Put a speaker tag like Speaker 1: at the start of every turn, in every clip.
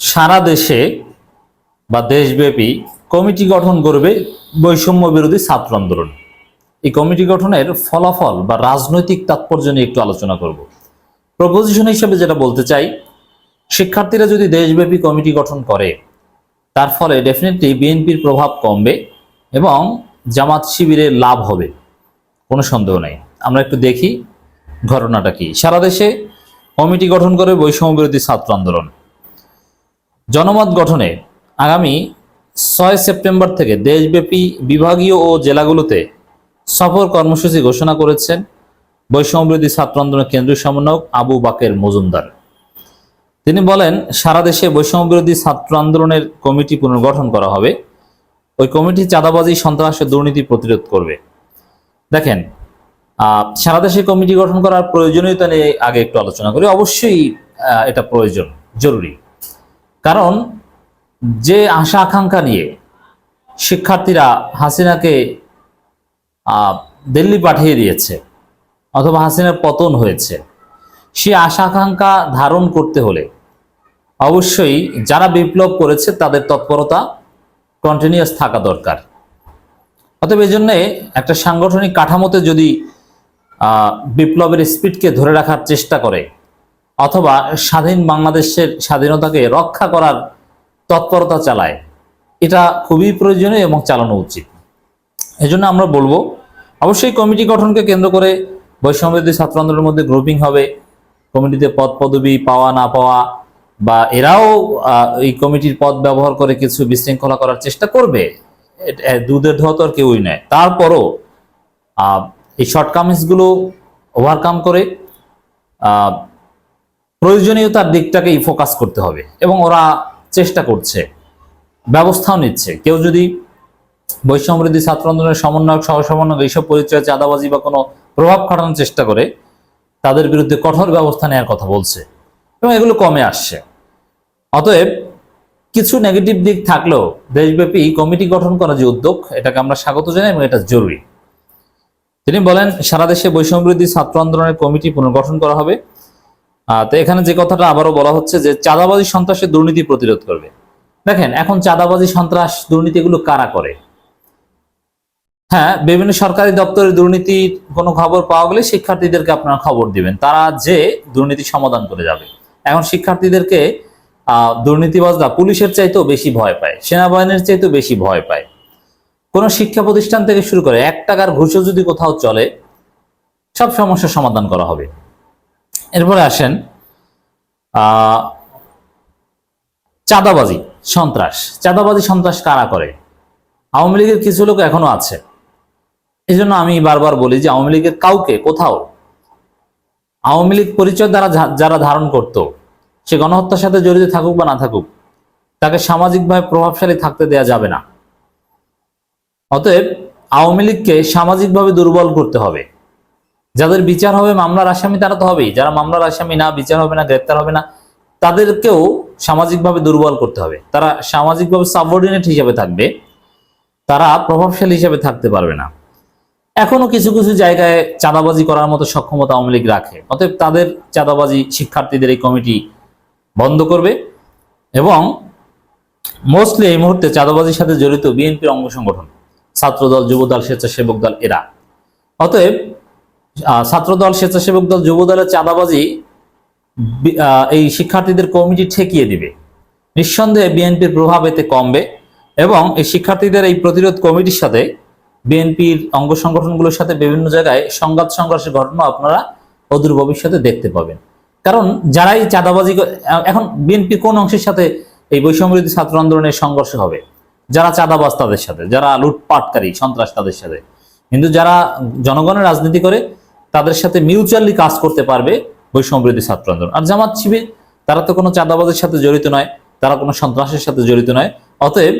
Speaker 1: সারা দেশে বা দেশব্যাপী কমিটি গঠন করবে বৈষম্য বিরোধী ছাত্র আন্দোলন। এই কমিটি গঠনের ফলাফল বা রাজনৈতিক তাৎপর্য নিয়ে একটু আলোচনা করব। প্রপোজিশন হিসেবে যেটা বলতে চাই, শিক্ষার্থীরা যদি দেশব্যাপী কমিটি গঠন করে, তার ফলে ডেফিনেটলি বিএনপির প্রভাব কমবে এবং জামাত শিবিরের লাভ হবে। কোনো সন্দেহ নেই। আমরা একটু দেখি ঘটনাটা কি। সারা দেশে কমিটি গঠন করে বৈষম্য বিরোধী ছাত্র আন্দোলন। জনমত গঠনে আগামী ছয় সেপ্টেম্বর থেকে দেশব্যাপী বিভাগীয় ও জেলাগুলোতে সফর কর্মসূচি ঘোষণা করেছেন বৈষম্যবিরোধী ছাত্র আন্দোলনের কেন্দ্রীয় সমন্বয়ক আবু বাকের মজুমদার। তিনি বলেন, সারা দেশে বৈষম্যবিরোধী ছাত্র আন্দোলনের কমিটি পুনর্গঠন করা হবে। ওই কমিটি চাঁদাবাজি, সন্ত্রাস দুর্নীতি প্রতিরোধ করবে। দেখেন সারা দেশে কমিটি গঠন করার প্রয়োজনীয়তা নিয়ে আগে একটু আলোচনা করি। অবশ্যই এটা প্রয়োজন, জরুরি। কারণ যে আশা আকাঙ্ক্ষা নিয়ে শিক্ষার্থীরা হাসিনাকে দিল্লি পাঠিয়ে দিয়েছে অথবা হাসিনার পতন হয়েছে, সে আশা আকাঙ্ক্ষা ধারণ করতে হলে অবশ্যই যারা বিপ্লব করেছে তাদের তৎপরতা কন্টিনিউয়াস থাকা দরকার। অতএব এই জন্যে একটা সাংগঠনিক কাঠামোতে যদি বিপ্লবের স্পিডকে ধরে রাখার চেষ্টা করে অথবা স্বাধীন বাংলাদেশের স্বাধীনতাকে রক্ষা করার তৎপরতা চালায়। এটা খুবই প্রয়োজনীয় এবং চালানো উচিত। এজন্য আমরা বলব, অবশ্যই কমিটি গঠনকে কেন্দ্র করে বৈষম্যবিরোধী ছাত্র আন্দোলনের মধ্যে গ্রুপিং হবে। কমিটিতে পদ, পদবি, পাওয়া, না পাওয়া বা এরাও এই কমিটির পদ ব্যবহার করে কিছু বিশৃঙ্খলা করার চেষ্টা করবে। দুধের ধোয়া আর কেউই নেয়। তারপরও এই শর্টকামিংসগুলো ওভারকাম করে প্রয়োজনীয়তার দিকটাকেই ফোকাস করতে হবে এবং ওরা চেষ্টা করছে, ব্যবস্থাও নিচ্ছে। কেউ যদি বৈষম্যবিরোধী ছাত্র আন্দোলনের সমন্বয়ক সহ সমন্বয়ক এইসব পরিচয় চাঁদাবাজি বা কোনো প্রভাব খাটানোর চেষ্টা করে, তাদের বিরুদ্ধে কঠোর ব্যবস্থা নেওয়ার কথা বলছে এবং এগুলো কমে আসছে। অতএব কিছু নেগেটিভ দিক থাকলেও দেশব্যাপী কমিটি গঠন করা যে উদ্যোগ, এটাকে আমরা স্বাগত জানাই এবং এটা জরুরি। তিনি বলেন, সারা দেশে বৈষম্যবিরোধী ছাত্র আন্দোলনের কমিটি পুনর্গঠন করা হবে। তো এখানে যে কথাটা আবারও বলা হচ্ছে যে চাঁদাবাজি সন্ত্রাসের দুর্নীতি প্রতিরোধ করবে। দেখেন, এখন চাঁদাবাজি সন্ত্রাস দুর্নীতিগুলো কারা করে? হ্যাঁ বিভিন্ন সরকারি দপ্তরের দুর্নীতির কোনো খবর পাওয়া গেলে শিক্ষার্থীদেরকে আপনারা খবর দিবেন। তারা যে দুর্নীতি সমাধান করে যাবে। এখন শিক্ষার্থীদেরকে দুর্নীতিবাজরা পুলিশের চাইতেও বেশি ভয় পায়, সেনাবাহিনীর চাইতেও বেশি ভয় পায়। কোনো শিক্ষা প্রতিষ্ঠান থেকে শুরু করে এক টাকার ঘুষও যদি কোথাও চলে, সব সমস্যার সমাধান করা হবে। এরপরে আসেন চাঁদাবাজি, সন্ত্রাস। চাঁদাবাজি, সন্ত্রাস কারা করে? আওয়ামী লীগের কিছু লোক এখনও আছে। এই জন্য আমি বারবার বলি যে আওয়ামী লীগের কাউকে কোথাও আওয়ামী লীগ পরিচয় দ্বারা যারা ধারণ করত, সে গণহত্যার সাথে জড়িত থাকুক বা না থাকুক, তাকে সামাজিকভাবে প্রভাবশালী থাকতে দেয়া যাবে না। অতএব আওয়ামী লীগকে সামাজিকভাবে দুর্বল করতে হবে। যাদের বিচার হবে মামলার আসামি তারা তো হবেই। যারা মামলার আসামি না, বিচার হবে না, গ্রেপ্তার হবে না, তাদেরকেও সামাজিকভাবে দুর্বল করতে হবে। তারা সামাজিকভাবে সাবঅর্ডিনেট হিসেবে থাকবে। তারা প্রভাবশালী হিসেবে থাকতে পারবে না। এখনও কিছু কিছু জায়গায় চাঁদাবাজি করার মতো সক্ষমতা আওয়ামী লীগ রাখে। অতএব তাদের চাঁদাবাজি শিক্ষার্থীদের এই কমিটি বন্ধ করবে এবং মোস্টলি এই মুহূর্তে চাঁদাবাজির সাথে জড়িত বিএনপির অঙ্গ সংগঠন ছাত্রদল, যুবদল, স্বেচ্ছাসেবক দল, এরা। অতএব ছাত্রদল স্বেচ্ছাসেবক দল যুবদলের চাঁদাবাজি আহ, এই শিক্ষার্থীদের কমিটি ঠেকিয়ে দিবে। নিঃসন্দেহে বিএনপির প্রভাব এতে কমবে এবং এই শিক্ষার্থীদের এই প্রতিরোধ কমিটির সাথে বিএনপির অঙ্গ সংগঠনগুলোর সাথে বিভিন্ন জায়গায় সংঘাত সংঘর্ষের ঘটনা আপনারা অদূর ভবিষ্যতে দেখতে পাবেন। কারণ যারাই চাঁদাবাজি এখন বিএনপি কোন অংশের সাথে এই বৈষম্যবিরোধী ছাত্র আন্দোলনের সংঘর্ষ হবে? যারা চাঁদাবাজ তাদের সাথে যারা লুটপাটকারী সন্ত্রাস তাদের সাথে। কিন্তু যারা জনগণের রাজনীতি করে তাদের সাথে মিউচুয়ালি কাজ করতে পারবে বৈষম্যবিরোধী ছাত্র আন্দোলন। আর জামাত শিবির, তারা তো কোনো চাঁদাবাজের সাথে জড়িত নয়, তারা কোনো সন্ত্রাসের সাথে জড়িত নয়। অতএব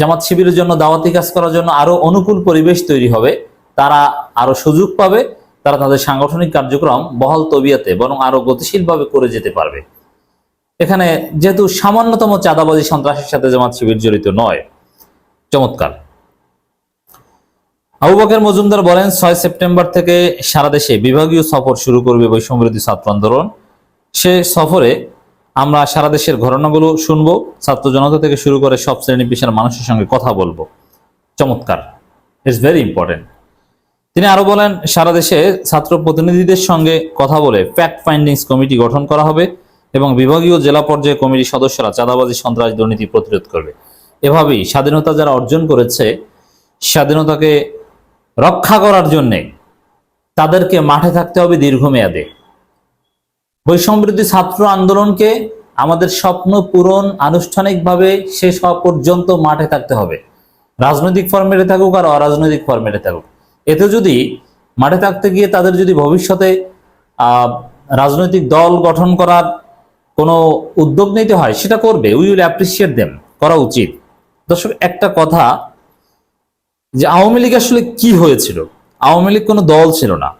Speaker 1: জামাত শিবিরের জন্য, দাওয়াতি কাজ করার জন্য আরও অনুকূল পরিবেশ তৈরি হবে। তারা আরও সুযোগ পাবে, তারা তাদের সাংগঠনিক কার্যক্রম বহাল তবিয়াতে বরং আরও গতিশীলভাবে করে যেতে পারবে। এখানে যেহেতু সামান্যতম চাঁদাবাজি সন্ত্রাসের সাথে জামাত শিবির জড়িত নয়, চমৎকার। আবু বকর মজুমদার বলেন, ছয় সেপ্টেম্বর থেকে সারা দেশে বিভাগীয় সফর শুরু করবে বৈষম্যবিরোধী ছাত্র আন্দোলন। সে সফরে আমরা সারা দেশের ঘটনাগুলো শুনব, ছাত্র জনতা থেকে শুরু করে সব শ্রেণি পেশার মানুষের সঙ্গে কথা বলব। চমৎকার। ইটস ভেরি ইম্পর্টেন্ট তিনি আরও বলেন, সারা দেশে ছাত্র প্রতিনিধিদের সঙ্গে কথা বলে ফ্যাক্ট ফাইন্ডিংস কমিটি গঠন করা হবে এবং বিভাগীয় জেলা পর্যায়ে কমিটির সদস্যরা চাঁদাবাজি, সন্ত্রাস, দুর্নীতি প্রতিরোধ করবে। এভাবেই স্বাধীনতা যারা অর্জন করেছে, স্বাধীনতাকে রক্ষা করার জন্যে তাদেরকে মাঠে থাকতে হবে দীর্ঘমেয়াদে। বৈষম্যবৃদ্ধি ছাত্র আন্দোলনকে আমাদের স্বপ্ন পূরণ আনুষ্ঠানিকভাবে শেষ হওয়া পর্যন্ত মাঠে থাকতে হবে। রাজনৈতিক ফর্মেটে থাকুক আর অরাজনৈতিক ফর্মেটে থাকুক। এতে যদি মাঠে থাকতে গিয়ে তাদের যদি ভবিষ্যতে রাজনৈতিক দল গঠন করার কোনো উদ্যোগ নিতে হয়, সেটা করবে। উই উইল অ্যাপ্রিসিয়েট দেম, করা উচিত। দর্শক, একটা কথা যে আওয়ামী লীগ আসলে কি হয়েছিল? আওয়ামী লীগ কোনো দল ছিল না।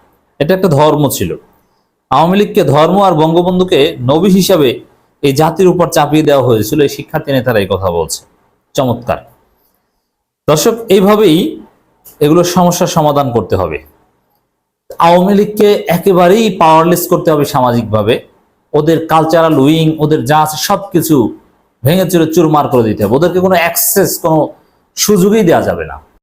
Speaker 1: এটা একটা ধর্ম ছিল। আওয়ামী লীগকে ধর্ম আর বঙ্গবন্ধুকে নবী হিসাবে এই জাতির উপর চাপিয়ে দেওয়া হয়েছিল। এই শিক্ষার্থী নেতারা এই কথা বলছে। চমৎকার। দর্শক, এইভাবেই এগুলোর সমস্যার সমাধান করতে হবে। আওয়ামী লীগকে একেবারেই পাওয়ারলেস করতে হবে সামাজিকভাবে। ওদের কালচারাল উইং ওদের যা আছে সবকিছু ভেঙে চুরে চুরমার করে দিতে হবে। ওদেরকে কোনো অ্যাক্সেস কোনো সুযোগই দেওয়া যাবে না।